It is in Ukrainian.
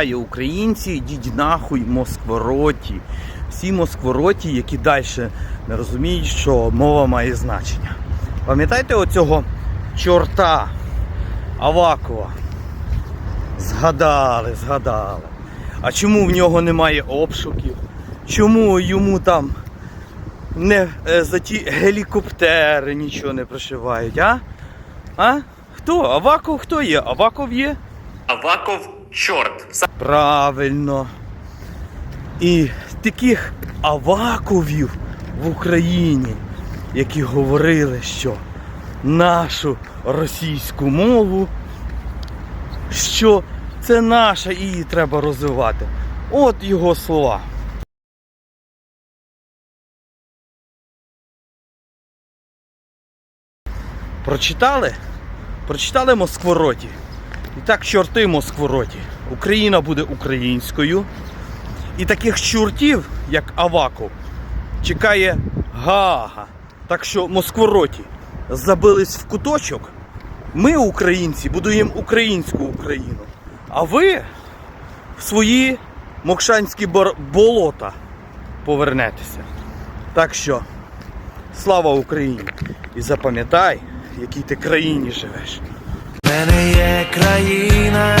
Українці, йдіть нахуй москвороті. Всі москвороті, які далі не розуміють, що мова має значення. Пам'ятаєте оцього чорта Авакова? Згадали, згадали. А чому в нього немає обшуків? Чому йому там не е, за ті гелікоптери нічого не пришивають, а? А? Хто? Аваков хто є? Аваков є? Аваков чорт. Правильно. І таких аваковів в Україні, які говорили, що нашу російську мову, що це наша і її треба розвивати. От його слова. Прочитали? Прочитали Москвороті. І так, чорти Москвороті. Україна буде українською. І таких чортів, як Аваков, чекає Гага. Так що Москвороті забились в куточок. Ми, українці, будуємо українську Україну. А ви в свої мокшанські болота повернетеся. Так що, слава Україні! І запам'ятай, в якій ти країні живеш. Мене є країна,